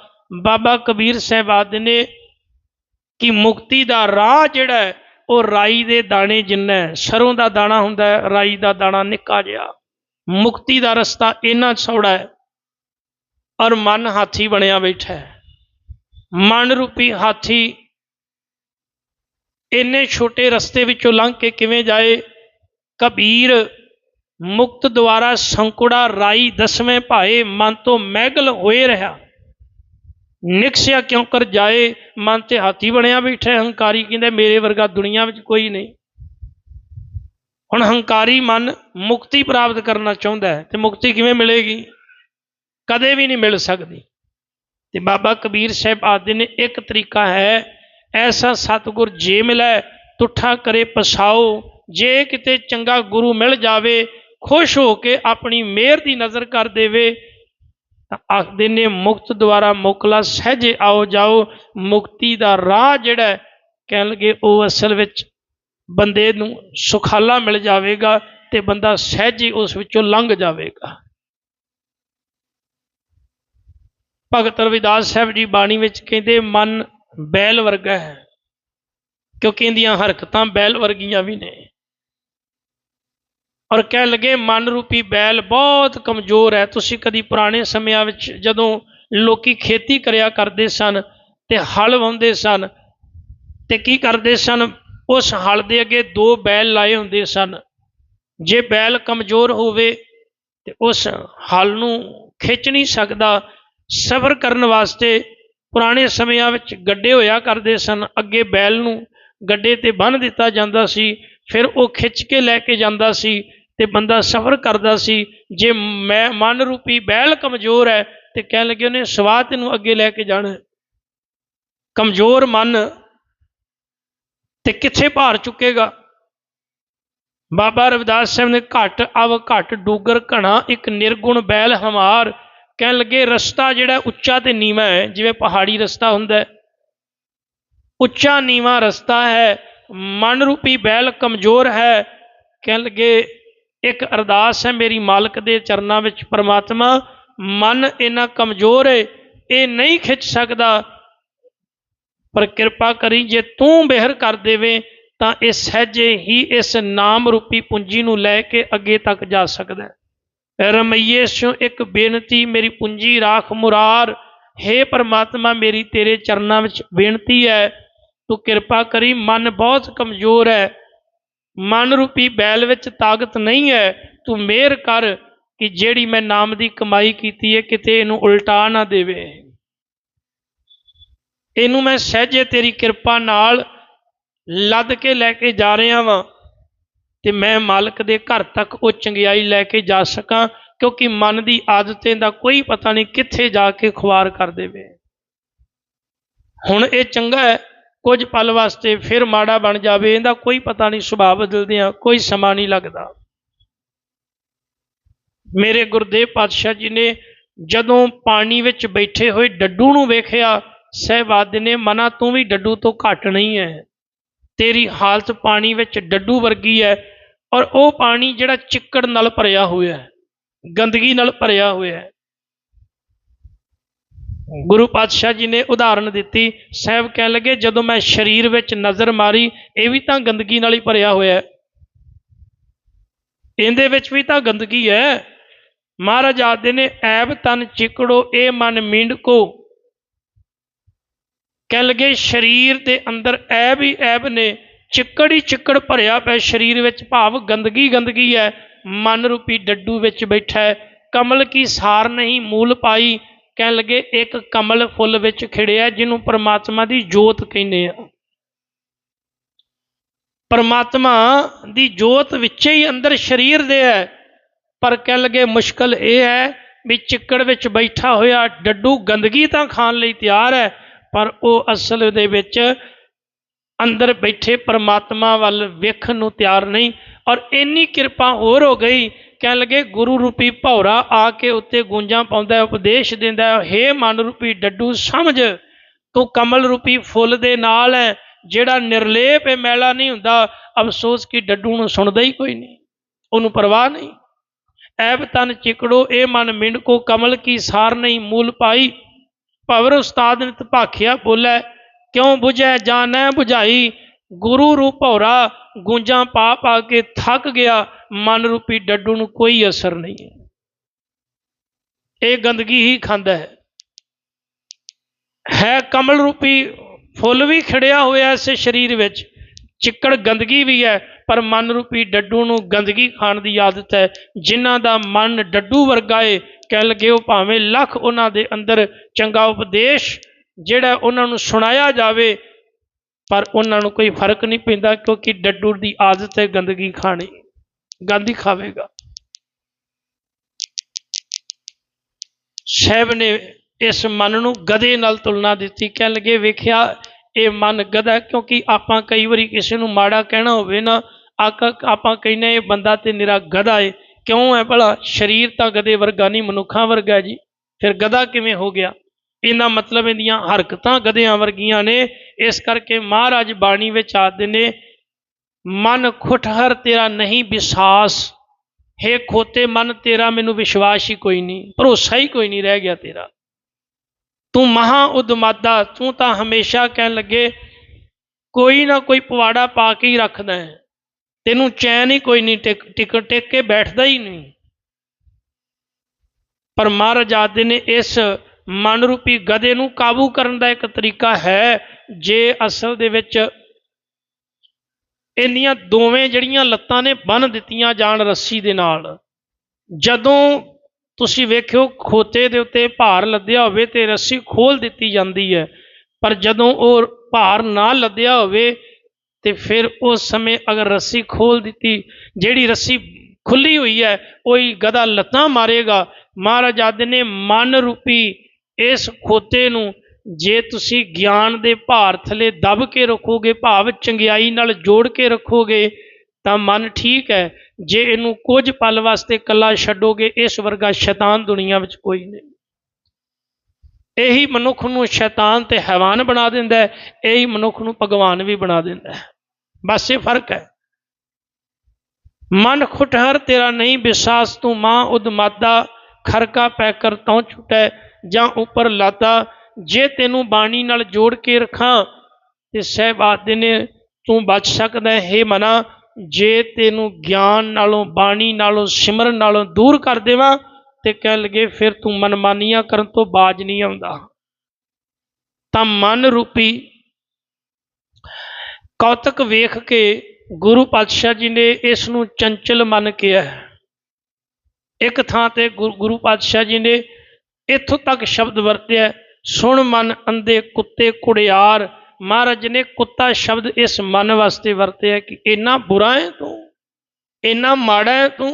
ਬਾਬਾ ਕਬੀਰ ਸਾਹਿਬਾਦ ਨੇ ਕਿ ਮੁਕਤੀ ਦਾ ਰਾਹ ਜਿਹੜਾ ਹੈ, ਉਹ ਰਾਈ ਦੇ ਦਾਣੇ ਜਿੰਨਾ ਸਰੋਂ ਦਾ ਦਾਣਾ ਹੁੰਦਾ ਹੈ ਰਾਈ ਦਾ ਦਾਣਾ ਨਿੱਕਾ ਜਿਹਾ। ਮੁਕਤੀ ਦਾ ਰਸਤਾ ਇੰਨਾ ਸੌੜਾ ਹੈ ਔਰ ਮਨ ਹਾਥੀ ਬਣਿਆ ਬੈਠਾ ਹੈ। ਮਨ ਰੂਪੀ ਹਾਥੀ ਇੰਨੇ ਛੋਟੇ ਰਸਤੇ ਵਿੱਚੋਂ ਲੰਘ ਕੇ ਕਿਵੇਂ ਜਾਏ? ਕਬੀਰ ਮੁਕਤ ਦੁਆਰਾ ਸੰਕੁੜਾ ਰਾਈ ਦਸਵੇਂ ਭਾਏ ਮਨ ਤੋਂ ਮਹਿਗਲ ਹੋਏ ਰਿਹਾ। ਨਿਕਸਿਆ ਕਿਉਂ ਕਰ ਜਾਏ? ਮਨ ਤੇ ਹਾਥੀ ਬਣਿਆ ਬੈਠਾ ਹੰਕਾਰੀ ਕਹਿੰਦਾ, ਮੇਰੇ ਵਰਗਾ ਦੁਨੀਆ ਵਿੱਚ ਕੋਈ ਨਹੀਂ। ਹੁਣ ਹੰਕਾਰੀ ਮਨ ਮੁਕਤੀ ਪ੍ਰਾਪਤ ਕਰਨਾ ਚਾਹੁੰਦਾ ਹੈ, ਤੇ ਮੁਕਤੀ ਕਿਵੇਂ ਮਿਲੇਗੀ? ਕਦੇ ਵੀ ਨਹੀਂ ਮਿਲ ਸਕਦੀ। ਤੇ ਬਾਬਾ ਕਬੀਰ ਸਾਹਿਬ ਆਖਦੇ ਨੇ ਇੱਕ ਤਰੀਕਾ ਹੈ, ਐਸਾ ਸਤਿਗੁਰ ਜੇ ਮਿਲੈ, ਤੁਠਾ ਕਰੇ ਪਸਾਓ, ਜੇ ਕਿਤੇ ਚੰਗਾ ਗੁਰੂ ਮਿਲ ਜਾਵੇ, ਖੁਸ਼ ਹੋ ਕੇ ਆਪਣੀ ਮਿਹਰ ਦੀ ਨਜ਼ਰ ਕਰ ਦੇਵੇ, ਤਾਂ ਆਖਦੇ ਨੇ, ਮੁਕਤ ਦੁਆਰਾ ਮੁਕਲਾ ਸਹਿਜੇ ਆਓ ਜਾਓ, ਮੁਕਤੀ ਦਾ ਰਾਹ ਜਿਹੜਾ ਕਹਿਣ ਲੱਗੇ ਉਹ ਅਸਲ ਵਿੱਚ ਬੰਦੇ ਨੂੰ ਸੁਖਾਲਾ ਮਿਲ ਜਾਵੇਗਾ ਤੇ ਬੰਦਾ ਸਹਿਜ ਹੀ ਉਸ ਵਿੱਚੋਂ ਲੰਘ ਜਾਵੇਗਾ। ਭਗਤ ਰਵਿਦਾਸ ਸਾਹਿਬ ਜੀ ਬਾਣੀ ਵਿੱਚ ਕਹਿੰਦੇ, ਮਨ ਬੈਲ ਵਰਗਾ ਹੈ, ਕਿਉਂਕਿ ਇਹਦੀਆਂ ਹਰਕਤਾਂ ਬੈਲ ਵਰਗੀਆਂ ਵੀ ਨੇ। ਔਰ ਕਹਿ ਲਗੇ, ਮਨ ਰੂਪੀ ਬੈਲ ਬਹੁਤ ਕਮਜ਼ੋਰ ਹੈ। ਤੁਸੀਂ ਕਦੀ ਪੁਰਾਣੇ ਸਮਿਆਂ ਵਿੱਚ ਜਦੋਂ ਲੋਕੀ ਖੇਤੀ ਕਰਿਆ ਕਰਦੇ ਸਨ ਤੇ ਹਲ ਵਾਉਂਦੇ ਸਨ ਤੇ ਕੀ ਕਰਦੇ ਸਨ? ਉਸ ਹਲ ਦੇ ਅੱਗੇ ਦੋ ਬੈਲ ਲਾਏ ਹੁੰਦੇ ਸਨ। ਜੇ ਬੈਲ ਕਮਜ਼ੋਰ ਹੋਵੇ ਤੇ ਉਸ ਹਲ ਨੂੰ ਖਿੱਚ ਨਹੀਂ ਸਕਦਾ। ਸਫ਼ਰ ਕਰਨ ਵਾਸਤੇ ਪੁਰਾਣੇ ਸਮਿਆਂ ਵਿੱਚ ਗੱਡੇ ਹੋਇਆ ਕਰਦੇ ਸਨ। ਅੱਗੇ ਬੈਲ ਨੂੰ ਗੱਡੇ ਤੇ ਬੰਨ੍ਹ ਦਿੱਤਾ ਜਾਂਦਾ ਸੀ, ਫਿਰ ਉਹ ਖਿੱਚ ਕੇ ਲੈ ਕੇ ਜਾਂਦਾ ਸੀ ਤੇ ਬੰਦਾ ਸਫ਼ਰ ਕਰਦਾ ਸੀ। ਜੇ ਮੈਂ ਮਨ ਰੂਪੀ ਬੈਲ ਕਮਜ਼ੋਰ ਹੈ ਤੇ ਕਹਿਣ ਲੱਗੇ ਉਹਨੇ ਸਵਾਤ ਨੂੰ ਅੱਗੇ ਲੈ ਕੇ ਜਾਣਾ ਕਮਜ਼ੋਰ ਮਨ ਤੇ ਕਿੱਥੇ ਭਾਰ ਚੁੱਕੇਗਾ? ਬਾਬਾ ਰਵਿਦਾਸ ਸਾਹਿਬ ਨੇ ਘਟ ਅਵ ਘਟ ਡੂਗਰ ਘਣਾ ਇੱਕ ਨਿਰਗੁਣ ਬੈਲ ਹਮਾਰ ਕਹਿਣ ਲੱਗੇ, ਰਸਤਾ ਜਿਹੜਾ ਉੱਚਾ ਤੇ ਨੀਵਾਂ ਹੈ, ਜਿਵੇਂ ਪਹਾੜੀ ਰਸਤਾ ਹੁੰਦਾ ਹੈ। ਉੱਚਾ ਨੀਵਾਂ ਰਸਤਾ ਹੈ, ਮਨ ਰੂਪੀ ਬੈਲ ਕਮਜ਼ੋਰ ਹੈ। ਕਹਿਣ ਲੱਗੇ, ਇੱਕ ਅਰਦਾਸ ਹੈ ਮੇਰੀ ਮਾਲਕ ਦੇ ਚਰਨਾਂ ਵਿੱਚ, ਪਰਮਾਤਮਾ, ਮਨ ਇੰਨਾ ਕਮਜ਼ੋਰ ਹੈ, ਇਹ ਨਹੀਂ ਖਿੱਚ ਸਕਦਾ। ਪਰ ਕਿਰਪਾ ਕਰੀ ਜੇ ਤੂੰ ਬਿਹਰ ਕਰ ਦੇਵੇਂ, ਤਾਂ ਇਹ ਸਹਿਜੇ ਹੀ ਇਸ ਨਾਮ ਰੂਪੀ ਪੂੰਜੀ ਨੂੰ ਲੈ ਕੇ ਅੱਗੇ ਤੱਕ ਜਾ ਸਕਦਾ ਰਮਈਏ ਸੋ ਇੱਕ ਬੇਨਤੀ, ਮੇਰੀ ਪੂੰਜੀ ਰਾਖ ਮੁਰਾਰ। हे ਪਰਮਾਤਮਾ, ਮੇਰੀ ਤੇਰੇ ਚਰਨਾਂ ਵਿੱਚ ਬੇਨਤੀ ਹੈ। ਤੂੰ ਕਿਰਪਾ ਕਰੀ, ਮਨ ਬਹੁਤ ਕਮਜ਼ੋਰ ਹੈ। ਮਨ ਰੂਪੀ ਬੈਲ ਵਿੱਚ ਤਾਕਤ ਨਹੀਂ ਹੈ। ਤੂੰ ਮਿਹਰ ਕਰ ਕਿ ਜਿਹੜੀ ਮੈਂ ਨਾਮ ਦੀ ਕਮਾਈ ਕੀਤੀ ਹੈ, ਕਿਤੇ ਇਹਨੂੰ ਉਲਟਾ ਨਾ ਦੇਵੇ। ਇਹਨੂੰ ਮੈਂ ਸਹਿਜੇ ਤੇਰੀ ਕਿਰਪਾ ਨਾਲ ਲੱਦ ਕੇ ਲੈ ਕੇ ਜਾ ਰਿਹਾ ਵਾਂ ਤੇ ਮੈਂ ਮਾਲਕ ਦੇ ਘਰ ਤੱਕ ਉਹ ਚੰਗਿਆਈ ਲੈ ਕੇ ਜਾ ਸਕਾਂ, ਕਿਉਂਕਿ ਮਨ ਦੀ ਆਦਤਾਂ ਦਾ ਕੋਈ ਪਤਾ ਨਹੀਂ ਕਿੱਥੇ ਜਾ ਕੇ ਖੁਆਰ ਕਰ ਦੇਵੇ। ਹੁਣ ਇਹ ਚੰਗਾ ਹੈ, ਕੁਝ ਪਲ ਵਾਸਤੇ ਫਿਰ ਮਾੜਾ ਬਣ ਜਾਵੇ, ਇਹਦਾ ਕੋਈ ਪਤਾ ਨਹੀਂ ਸੁਭਾਅ ਬਦਲਦਿਆਂ, ਕੋਈ ਸਮਾਂ ਨਹੀਂ ਲੱਗਦਾ। ਮੇਰੇ ਗੁਰਦੇਵ ਪਾਤਸ਼ਾਹ ਜੀ ਨੇ ਜਦੋਂ ਪਾਣੀ ਵਿੱਚ ਬੈਠੇ ਹੋਏ ਡੱਡੂ ਨੂੰ ਵੇਖਿਆ ਸਹਿਬਾਦ ਨੇ ਮਨਾ ਤੂੰ ਵੀ ਡੱਡੂ ਤੋਂ ਘੱਟ ਨਹੀਂ ਹੈ। ਤੇਰੀ ਹਾਲਤ ਪਾਣੀ ਵਿੱਚ ਡੱਡੂ ਵਰਗੀ ਹੈ ਔਰ ਉਹ ਪਾਣੀ ਜਿਹੜਾ ਚਿੱਕੜ ਨਾਲ ਭਰਿਆ ਹੋਇਆ ਹੈ, ਗੰਦਗੀ ਨਾਲ ਭਰਿਆ ਹੋਇਆ ਹੈ। ਗੁਰੂ ਪਾਤਸ਼ਾਹ ਜੀ ਨੇ ਉਦਾਹਰਣ ਦਿੱਤੀ। ਸਾਹਿਬ ਕਹਿਣ ਲੱਗੇ, ਜਦੋਂ ਮੈਂ ਸਰੀਰ ਵਿੱਚ ਨਜ਼ਰ ਮਾਰੀ, ਇਹ ਵੀ ਤਾਂ ਗੰਦਗੀ ਨਾਲ ਹੀ ਭਰਿਆ ਹੋਇਆ ਹੈ। ਇਹਦੇ ਵਿੱਚ ਵੀ ਤਾਂ ਗੰਦਗੀ ਹੈ। ਮਹਾਰਾਜ ਆਖਦੇ ਨੇ, ਐਬ ਤਨ ਚਿਕੜੋ, ਇਹ ਮਨ ਮਿੰਡ ਕੋ ਕਹਿ ਲਗੇ, ਸਰੀਰ ਦੇ ਅੰਦਰ ਐਬ ਹੀ ਐਬ ਨੇ, ਚਿੱਕੜ ਹੀ ਚਿੱਕੜ ਭਰਿਆ ਪਿਆ ਸਰੀਰ ਵਿੱਚ ਭਾਵ ਗੰਦਗੀ ਗੰਦਗੀ ਹੈ। ਮਨ ਰੂਪੀ ਡੱਡੂ ਵਿੱਚ ਬੈਠਾ ਹੈ। ਕਮਲ ਕੀ ਸਾਰ ਨਹੀਂ ਮੂਲ ਪਾਈ? ਕਹਿਣ ਲੱਗੇ, ਇੱਕ ਕਮਲ ਫੁੱਲ ਵਿੱਚ ਖਿੜਿਆ ਜਿਹਨੂੰ ਪਰਮਾਤਮਾ ਦੀ ਜੋਤ ਕਹਿੰਦੇ ਆ। ਪਰਮਾਤਮਾ ਦੀ ਜੋਤ ਵਿੱਚ ਹੀ ਅੰਦਰ ਸਰੀਰ ਦੇ ਹੈ। ਪਰ ਕਹਿ ਲਗੇ, ਮੁਸ਼ਕਲ ਇਹ ਹੈ ਵੀ ਚਿੱਕੜ ਵਿੱਚ ਬੈਠਾ ਹੋਇਆ ਡੱਡੂ ਗੰਦਗੀ ਤਾਂ ਖਾਣ ਲਈ ਤਿਆਰ ਹੈ ਪਰ ਉਹ ਅਸਲ ਦੇ ਵਿੱਚ ਅੰਦਰ ਬੈਠੇ ਪਰਮਾਤਮਾ ਵੱਲ ਵੇਖਣ ਨੂੰ ਤਿਆਰ ਨਹੀਂ ਔਰ ਇੰਨੀ ਕਿਰਪਾ ਹੋਰ ਹੋ ਗਈ, ਕਹਿਣ ਲੱਗੇ, ਗੁਰੂ ਰੂਪੀ ਭੌਰਾ ਆ ਕੇ ਉੱਤੇ ਗੂੰਜਾਂ ਪਾਉਂਦਾ ਉਪਦੇਸ਼ ਦਿੰਦਾ ਹੈ, ਹੇ ਮਨ ਰੂਪੀ ਡੱਡੂ ਸਮਝ, ਤੂੰ ਕਮਲ ਰੂਪੀ ਫੁੱਲ ਦੇ ਨਾਲ ਹੈ, ਜਿਹੜਾ ਨਿਰਲੇਪ ਹੈ, ਮੈਲਾ ਨਹੀਂ ਹੁੰਦਾ, ਅਫਸੋਸ ਕਿ ਡੱਡੂ ਨੂੰ ਸੁਣਦਾ ਹੀ ਕੋਈ ਨਹੀਂ, ਉਹਨੂੰ ਪਰਵਾਹ ਨਹੀਂ, ਐਬ ਤਨ ਚਿਕੜੋ, ਇਹ ਮਨ ਮਿੰਡ ਕੋ ਕਮਲ ਕੀ ਸਾਰ ਨਹੀਂ ਮੂਲ ਪਾਈ ਭਵਰ ਉਸਤਾਦ ਨੇ ਭਾਖਿਆ ਬੋਲੇ, ਕਿਉ 부ਝੈ ਜਾਣੈ 부ਝਾਈ ਗੁਰੂ ਰੂਪ ਭੌਰਾ, ਗੂੰਜਾਂ ਪਾ ਪਾ ਕੇ ਥੱਕ ਗਿਆ, ਮਨ ਰੂਪੀ ਡੱਡੂ ਨੂੰ ਕੋਈ ਅਸਰ ਨਹੀਂ ਹੈ। ਇਹ ਗੰਦਗੀ ਹੀ ਖਾਂਦਾ ਹੈ। ਹੈ ਕਮਲ ਰੂਪੀ ਫੁੱਲ ਵੀ ਖਿੜਿਆ ਹੋਇਆ ਇਸ ਸਰੀਰ ਵਿੱਚ। ਚਿੱਕੜ ਗੰਦਗੀ ਵੀ ਹੈ, ਪਰ ਮਨ ਰੂਪੀ ਡੱਡੂ ਨੂੰ ਗੰਦਗੀ ਖਾਣ ਦੀ ਆਦਤ ਹੈ। ਜਿਨ੍ਹਾਂ ਦਾ ਮਨ ਡੱਡੂ ਵਰਗਾ ਏ, ਕਹਿ ਲਗੇ ਉਹ ਭਾਵੇਂ ਲੱਖ ਉਹਨਾਂ ਦੇ ਅੰਦਰ ਚੰਗਾ ਉਪਦੇਸ਼, ਜਿਹੜਾ ਉਹਨਾਂ ਨੂੰ ਸੁਣਾਇਆ ਜਾਵੇ, ਪਰ ਉਹਨਾਂ ਨੂੰ ਕੋਈ ਫ਼ਰਕ ਨਹੀਂ ਪੈਂਦਾ, ਕਿਉਂਕਿ ਡੱਡੂ ਦੀ ਆਦਤ ਹੈ ਗੰਦਗੀ ਖਾਣੀ। ਗੰਦ ਹੀ ਖਾਵੇਗਾ। ਸਾਹਿਬ ਨੇ ਇਸ ਮਨ ਨੂੰ ਗਧੇ ਨਾਲ ਤੁਲਨਾ ਦਿੱਤੀ। ਕਹਿਣ ਲੱਗੇ, ਵੇਖਿਆ ਇਹ ਮਨ ਗਧਾ ਕਿਉਂਕਿ ਆਪਾਂ ਕਈ ਵਾਰੀ ਕਿਸੇ ਨੂੰ ਮਾੜਾ ਕਹਿਣਾ ਹੋਵੇ ਨਾ, ਆਕਾ ਆਪਾਂ ਕਹਿੰਦੇ ਇਹ ਬੰਦਾ ਤੇ ਨਿਰਾ ਗਧਾ ਏ। ਕਿਉਂ ਹੈ ਭਲਾ? ਸਰੀਰ ਤਾਂ ਗਧੇ ਵਰਗਾ ਨਹੀਂ, ਮਨੁੱਖਾਂ ਵਰਗਾ ਜੀ। ਫਿਰ ਗਧਾ ਕਿਵੇਂ ਹੋ ਗਿਆ? ਇਹਦਾ ਮਤਲਬ ਇਹਦੀਆਂ ਹਰਕਤਾਂ ਗਧਿਆਂ ਵਰਗੀਆਂ ਨੇ। ਇਸ ਕਰਕੇ ਮਹਾਰਾਜ ਬਾਣੀ ਵਿੱਚ ਆਖਦੇ ਨੇ, ਮਨ ਖੁਟਹਰ ਤੇਰਾ ਨਹੀਂ ਵਿਸ਼ਵਾਸ। ਹੇ ਖੋਤੇ ਮਨ, ਤੇਰਾ ਮੈਨੂੰ ਵਿਸ਼ਵਾਸ ਹੀ ਕੋਈ ਨਹੀਂ। ਭਰੋਸਾ ਹੀ ਕੋਈ ਨਹੀਂ, ਰਹਿ ਗਿਆ ਤੇਰਾ। ਤੂੰ ਮਹਾ ਉਦਮਾਦਾ, ਤੂੰ ਤਾਂ ਹਮੇਸ਼ਾ ਕਹਿਣ ਲੱਗੇ, ਕੋਈ ਨਾ ਕੋਈ ਪਵਾੜਾ ਪਾ ਕੇ ਹੀ ਰੱਖਦਾ ਹੈ। ਤੈਨੂੰ ਚੈਨ ਹੀ ਕੋਈ ਨਹੀਂ, ਟਿਕ ਟਿਕ ਟਿਕ ਕੇ ਬੈਠਦਾ ਹੀ ਨਹੀਂ। ਪਰ ਮਹਾਰਾਜ ਆਖਦੇ ਨੇ, ਇਸ ਮਨ ਰੂਪੀ ਗਧੇ ਨੂੰ ਕਾਬੂ ਕਰਨ ਦਾ ਇੱਕ ਤਰੀਕਾ ਹੈ, ਜੇ ਅਸਲ ਦੇ ਵਿੱਚ ਇੰਨੀਆਂ ਦੋਵੇਂ ਜਿਹੜੀਆਂ ਲੱਤਾਂ ਨੇ ਬੰਨ ਦਿੱਤੀਆਂ ਜਾਣ ਰੱਸੀ ਦੇ ਨਾਲ। ਜਦੋਂ ਤੁਸੀਂ ਵੇਖਿਓ, ਖੋਤੇ ਦੇ ਉੱਤੇ ਭਾਰ ਲੱਦਿਆ ਹੋਵੇ ਤੇ ਰੱਸੀ ਖੋਲ ਦਿੱਤੀ ਜਾਂਦੀ ਹੈ। ਪਰ ਜਦੋਂ ਉਹ ਭਾਰ ਨਾ ਲੱਦਿਆ ਹੋਵੇ ਤੇ ਫਿਰ ਉਸ ਸਮੇਂ ਅਗਰ ਰੱਸੀ ਖੋਲ ਦਿੱਤੀ, ਜਿਹੜੀ ਰੱਸੀ ਖੁੱਲੀ ਹੋਈ ਹੈ, ਉਹੀ ਗਧਾ ਲੱਤਾਂ ਮਾਰੇਗਾ। ਮਹਾਰਾਜ ਆਦੇ ਨੇ ਮਨ ਰੂਪੀ ਇਸ ਖੋਤੇ ਨੂੰ, ਜੇ ਤੁਸੀਂ ਗਿਆਨ ਦੇ ਭਾਰ ਥਲੇ ਦਬ ਕੇ ਰੱਖੋਗੇ, ਭਾਵ ਚੰਗਿਆਈ ਨਾਲ ਜੋੜ ਕੇ ਰੱਖੋਗੇ, ਤਾਂ ਮਨ ਠੀਕ ਹੈ। ਜੇ ਇਹਨੂੰ ਕੁਝ ਪਲ ਵਾਸਤੇ ਕੱਲਾ ਛੱਡੋਗੇ, ਇਸ ਵਰਗਾ ਸ਼ੈਤਾਨ ਦੁਨੀਆ ਵਿੱਚ ਕੋਈ ਨਹੀਂ। ਇਹੀ ਮਨੁੱਖ ਨੂੰ ਸ਼ੈਤਾਨ ਤੇ ਹੈਵਾਨ ਬਣਾ ਦਿੰਦਾ ਹੈ, ਇਹੀ ਮਨੁੱਖ ਨੂੰ ਭਗਵਾਨ ਵੀ ਬਣਾ ਦਿੰਦਾ ਹੈ। ਬਸ ਇਹ ਫ਼ਰਕ ਹੈ। ਮਨ ਖੁਟਹਰ ਤੇਰਾ ਨਹੀਂ ਵਿਸ਼ਵਾਸ ਤੂੰ ਮਾਂ ਉਦਮਾਦਾ ਖਰਕਾ ਪੈ ਕਰ ਤਉ ਛੁਟੈ, ਜਾਂ ਉੱਪਰ ਲਾਤਾ। ਜੇ ਤੈਨੂੰ ਬਾਣੀ ਨਾਲ ਜੋੜ ਕੇ ਰੱਖਾਂ, ਤੇ ਸਹਿਬ ਆਖਦੇ ਨੇ, ਤੂੰ ਬਚ ਸਕਦਾ ਹੈ, ਹੇ ਮਨਾ। ਜੇ ਤੈਨੂੰ ਗਿਆਨ ਨਾਲੋਂ, ਬਾਣੀ ਨਾਲੋਂ, ਸਿਮਰਨ ਨਾਲੋਂ ਦੂਰ ਕਰ ਦੇਵਾਂ ਤੇ ਕਹਿ ਲਗੇ, ਫਿਰ ਤੂੰ ਮਨਮਾਨੀਆਂ ਕਰਨ ਤੋਂ ਬਾਜ ਨਹੀਂ ਆਉਂਦਾ ਤਾਂ ਮਨ ਰੂਪੀ ਕੌਤਕ ਵੇਖ ਕੇ ਗੁਰੂ ਪਾਤਸ਼ਾਹ ਜੀ ਨੇ ਇਸ ਨੂੰ ਚੰਚਲ ਮਨ ਕਿਹਾ ਹੈ। ਇੱਕ ਥਾਂ ਤੇ ਗੁਰੂ ਗੁਰੂ ਪਾਤਸ਼ਾਹ ਜੀ ਨੇ ਇੱਥੋਂ ਤੱਕ ਸ਼ਬਦ ਵਰਤਿਆ, ਸੁਣ ਮਨ ਅੰਦੇ ਕੁੱਤੇ ਕੁੜਿਆਰ ਮਹਾਰਾਜ ਨੇ ਕੁੱਤਾ ਸ਼ਬਦ ਇਸ ਮਨ ਵਾਸਤੇ ਵਰਤਿਆ ਕਿ ਇੰਨਾ ਬੁਰਾ ਹੈ ਤੂੰ, ਇੰਨਾ ਮਾੜਾ ਹੈ ਤੂੰ,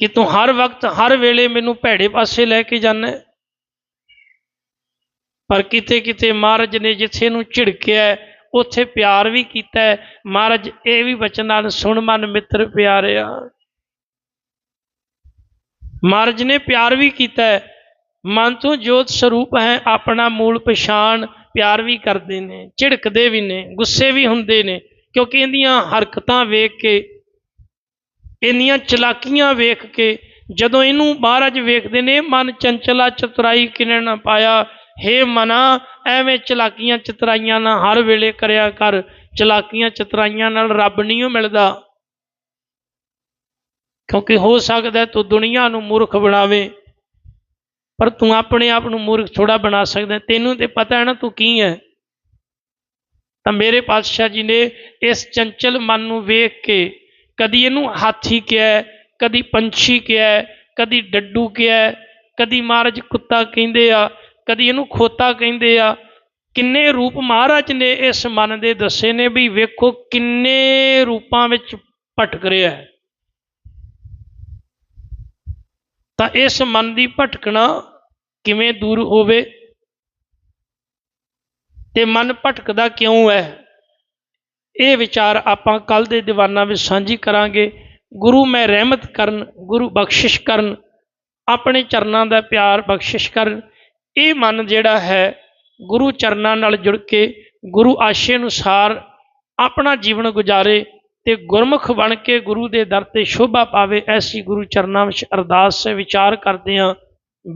ਕਿ ਤੂੰ ਹਰ ਵਕਤ, ਹਰ ਵੇਲੇ ਮੈਨੂੰ ਭੈੜੇ ਪਾਸੇ ਲੈ ਕੇ ਜਾਂਦਾ ਪਰ ਕਿਤੇ ਕਿਤੇ ਮਹਾਰਾਜ ਨੇ ਜਿੱਥੇ ਨੂੰ ਝਿੜਕਿਆ ਉੱਥੇ ਪਿਆਰ ਵੀ ਕੀਤਾ ਮਹਾਰਾਜ, ਇਹ ਵੀ ਬਚਨ ਸੁਣ ਮਨ ਮਿੱਤਰ ਪਿਆਰਿਆ। ਮਹਾਰਾਜ ਨੇ ਪਿਆਰ ਵੀ ਕੀਤਾ ਮਨ ਤੋਂ ਜੋਤ ਸਰੂਪ ਹੈ, ਆਪਣਾ ਮੂਲ ਪਛਾਣ ਪਿਆਰ ਵੀ ਕਰਦੇ ਨੇ, ਝਿੜਕਦੇ ਵੀ ਨੇ, ਗੁੱਸੇ ਵੀ ਹੁੰਦੇ ਨੇ, ਕਿਉਂਕਿ ਇਹਦੀਆਂ ਹਰਕਤਾਂ ਵੇਖ ਕੇ, ਇੰਨੀਆਂ ਚਲਾਕੀਆਂ ਵੇਖ ਕੇ ਜਦੋਂ ਇਹਨੂੰ ਬਾਹਰ ਮਹਾਰਾਜ ਵੇਖਦੇ ਨੇ, ਮਨ ਚੰਚਲਾ ਚਤੁਰਾਈ ਕਿਨੇ ਨਾ ਪਾਇਆ, ਹੇ ਮਨਾ, ਐਵੇਂ ਚਲਾਕੀਆਂ ਚਤਰਾਈਆਂ ਨਾਲ ਹਰ ਵੇਲੇ ਕਰਿਆ ਕਰ, ਚਲਾਕੀਆਂ ਚਤਰਾਈਆਂ ਨਾਲ ਰੱਬ ਨਹੀਂ ਓ ਮਿਲਦਾ। ਕਿਉਂਕਿ ਹੋ ਸਕਦਾ ਤੂੰ ਦੁਨੀਆ ਨੂੰ ਮੂਰਖ ਬਣਾਵੇ। ਪਰ ਤੂੰ ਆਪਣੇ ਆਪ ਨੂੰ ਮੂਰਖ ਥੋੜਾ ਬਣਾ ਸਕਦਾ ਤੈਨੂੰ ਤੇ ਪਤਾ ਹੈ ਨਾ ਤੂੰ ਕੀ ਹੈ। ਤਾਂ ਮੇਰੇ ਪਾਤਸ਼ਾਹ ਜੀ ਨੇ ਇਸ ਚੰਚਲ ਮਨ ਨੂੰ ਵੇਖ ਕੇ ਕਦੀ ਇਹਨੂੰ ਹਾਥੀ ਕਿਹਾ ਕਦੀ ਪੰਛੀ ਕਿਹਾ ਕਦੀ ਡੱਡੂ ਕਿਹਾ ਕਦੀ ਮਹਾਰਾਜ ਕੁੱਤਾ ਕਹਿੰਦੇ ਆ, ਕਦੀ ਇਹਨੂੰ ਖੋਤਾ ਕਹਿੰਦੇ ਆ। ਕਿੰਨੇ ਰੂਪ ਮਹਾਰਾਜ ਨੇ ਇਸ ਮਨ ਦੇ ਦੱਸੇ ਨੇ ਵੀ ਵੇਖੋ ਕਿੰਨੇ ਰੂਪਾਂ ਵਿੱਚ ਭਟਕ ਰਿਹਾ ਹੈ। ਤਾਂ ਇਸ ਮਨ ਦੀ ਭਟਕਣਾ ਕਿਵੇਂ ਦੂਰ ਹੋਵੇ? ਤੇ ਮਨ ਭਟਕਦਾ ਕਿਉਂ ਹੈ? ਇਹ ਵਿਚਾਰ ਆਪਾਂ ਕੱਲ ਦੇ ਦੀਵਾਨਾਂ ਵਿੱਚ ਸਾਂਝੀ ਕਰਾਂਗੇ। ਗੁਰੂ ਮੈਂ ਰਹਿਮਤ ਕਰਨ, ਗੁਰੂ ਬਖਸ਼ਿਸ਼ ਕਰਨ, ਆਪਣੇ ਚਰਨਾਂ ਦਾ ਪਿਆਰ ਬਖਸ਼ਿਸ਼ ਕਰਨ। ਇਹ ਮਨ ਜਿਹੜਾ ਹੈ, ਗੁਰੂ ਚਰਨਾਂ ਨਾਲ ਜੁੜ ਕੇ ਗੁਰੂ ਆਸ਼ੇ ਅਨੁਸਾਰ ਆਪਣਾ ਜੀਵਨ ਗੁਜ਼ਾਰੇ ਤੇ ਗੁਰਮੁਖ ਬਣ ਕੇ ਗੁਰੂ ਦੇ ਦਰ ਤੇ ਸ਼ੋਭਾ ਪਾਵੇ, ਐਸੀ ਗੁਰੂ ਚਰਨਾਂ ਵਿੱਚ ਅਰਦਾਸ, ਵਿਚਾਰ ਕਰਦੇ ਹਾਂ।